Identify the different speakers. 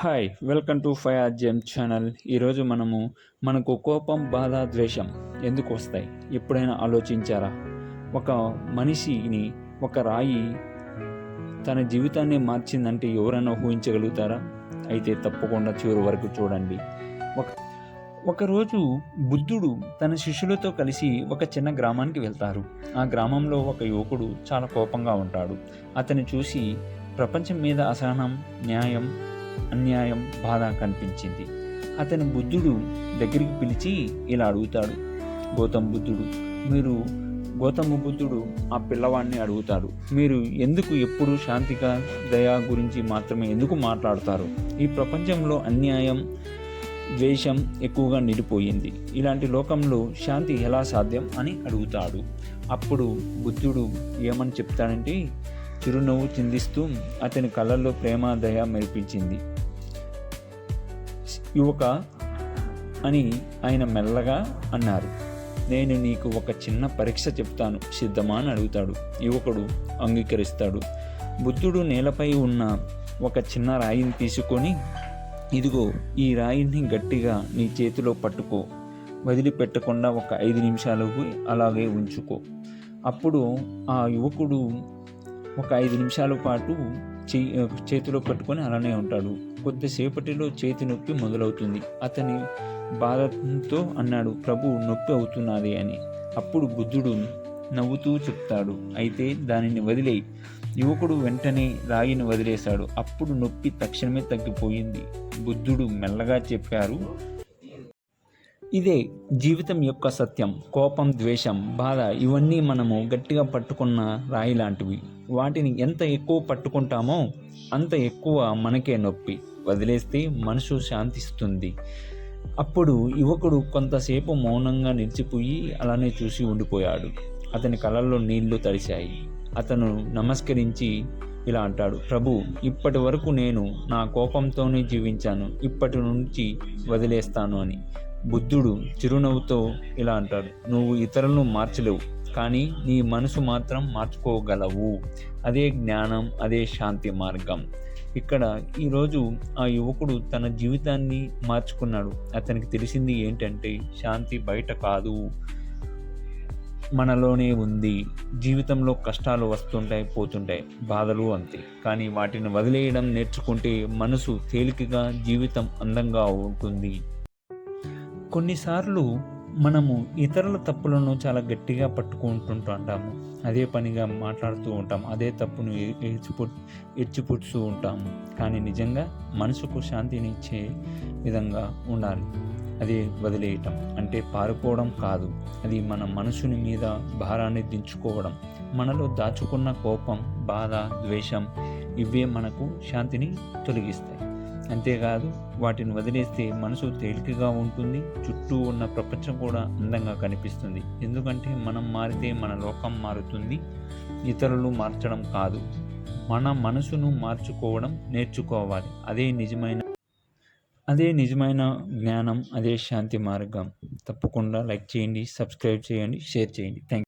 Speaker 1: Hi welcome to five gem channel. ఈరోజు మనము మనకు కోపం బాధ ద్వేషం ఎందుకు వస్తాయి? ఎప్పుడైనా ఆలోచించారా? ఒక మనిషిని ఒక రాయి తన జీవితాన్ని మార్చిందంటే ఎవరైనా ఊహించగలుగుతారా? అయితే తప్పకుండా చివరి వరకు చూడండి. ఒక ఒకరోజు బుద్ధుడు తన శిష్యులతో కలిసి ఒక చిన్న గ్రామానికి వెళ్తారు. ఆ గ్రామంలో ఒక యువకుడు చాలా కోపంగా ఉంటాడు. అతన్ని చూసి ప్రపంచం మీద అసహనం న్యాయం అన్యాయం బాధ కనిపించింది. అతని బుద్ధుడు దగ్గరికి పిలిచి ఇలా అడుగుతాడు. గౌతమ బుద్ధుడు మీరు గౌతమ బుద్ధుడు ఆ పిల్లవాడిని అడుగుతాడు మీరు ఎందుకు ఎప్పుడు శాంతిగా దయా గురించి మాత్రమే ఎందుకు మాట్లాడతారు? ఈ ప్రపంచంలో అన్యాయం ద్వేషం ఎక్కువగా నిండిపోయింది. ఇలాంటి లోకంలో శాంతి ఎలా సాధ్యం? అని అడుగుతాడు. అప్పుడు బుద్ధుడు ఏమని చెప్తాడంటే చిరునవ్వు చిందిస్తూ అతని కళ్ళల్లో ప్రేమ దయ మెరిపించింది. యువక అని ఆయన మెల్లగా అన్నారు. నేను నీకు ఒక చిన్న పరీక్ష చెప్తాను సిద్ధమా అని అడుగుతాడు. యువకుడు అంగీకరిస్తాడు. బుద్ధుడు నేలపై ఉన్న ఒక చిన్న రాయిని తీసుకొని ఇదిగో ఈ రాయిని గట్టిగా నీ చేతిలో పట్టుకో. వదిలిపెట్టకుండా ఒక ఐదు నిమిషాలకు అలాగే ఉంచుకో. అప్పుడు ఆ యువకుడు ఒక ఐదు నిమిషాల పాటు చేతిలో పట్టుకొని అలానే ఉంటాడు. కొద్దిసేపటిలో చేతి నొప్పి మొదలవుతుంది. అతని బాధతో అన్నాడు ప్రభు నొప్పి అవుతున్నది అని. అప్పుడు బుద్ధుడు నవ్వుతూ చెప్తాడు అయితే దానిని వదిలేయి. యువకుడు వెంటనే రాయిని వదిలేశాడు. అప్పుడు నొప్పి తక్షణమే తగ్గిపోయింది. బుద్ధుడు మెల్లగా చెప్పారు ఇదే జీవితం యొక్క సత్యం. కోపం ద్వేషం బాధ ఇవన్నీ మనము గట్టిగా పట్టుకున్న రాయి లాంటివి. వాటిని ఎంత ఎక్కువ పట్టుకుంటామో అంత ఎక్కువ మనకే నొప్పి. వదిలేస్తే మనసు శాంతిస్తుంది. అప్పుడు యువకుడు కొంతసేపు మౌనంగా నిలిచిపోయి అలానే చూసి ఉండిపోయాడు. అతని కళ్ళల్లో నీళ్ళు తడిశాయి అతను నమస్కరించి ఇలా అంటాడు ప్రభు ఇప్పటి వరకు నేను నా కోపంతోనే జీవించాను. ఇప్పటి నుంచి వదిలేస్తాను అని. బుద్ధుడు చిరునవ్వుతో ఇలా అంటాడు నువ్వు ఇతరులను మార్చలేవు కానీ నీ మనసు మాత్రం మార్చుకోగలవు. అదే జ్ఞానం అదే శాంతి మార్గం. ఇక్కడ ఈరోజు ఆ యువకుడు తన జీవితాన్ని మార్చుకున్నాడు. అతనికి తెలిసింది ఏంటంటే శాంతి బయట కాదు మనలోనే ఉంది. జీవితంలో కష్టాలు వస్తుంటాయి పోతుంటాయి బాధలు అంతే. కానీ వాటిని వదిలేయడం నేర్చుకుంటే మనసు తేలికగా జీవితం అందంగా ఉంటుంది. కొన్నిసార్లు మనము ఇతరుల తప్పులను చాలా గట్టిగా పట్టుకుంటుంటూ ఉంటాము అదే పనిగా మాట్లాడుతూ ఉంటాం అదే తప్పును ఏడ్చిపు ఎర్చిపుడుతూ ఉంటాము. కానీ నిజంగా మనసుకు శాంతిని ఇచ్చే విధంగా ఉండాలి. అదే వదిలేయటం. అంటే పారిపోవడం కాదు. అది మన మనసుని మీద భారాన్ని దించుకోవడం. మనలో దాచుకున్న కోపం బాధ ద్వేషం ఇవే మనకు శాంతిని తొలగిస్తాయి. అంతేకాదు వాటిని వదిలేస్తే మనసు తేలికగా ఉంటుంది చుట్టూ ఉన్న ప్రపంచం కూడా అందంగా కనిపిస్తుంది. ఎందుకంటే మనం మారితే మన లోకం మారుతుంది ఇతరులు మార్చడం కాదు. మన మనసును మార్చుకోవడం నేర్చుకోవాలి. అదే నిజమైన అదే నిజమైన జ్ఞానం అదే శాంతి మార్గం. తప్పకుండా లైక్ చేయండి సబ్స్క్రైబ్ చేయండి షేర్ చేయండి. థ్యాంక్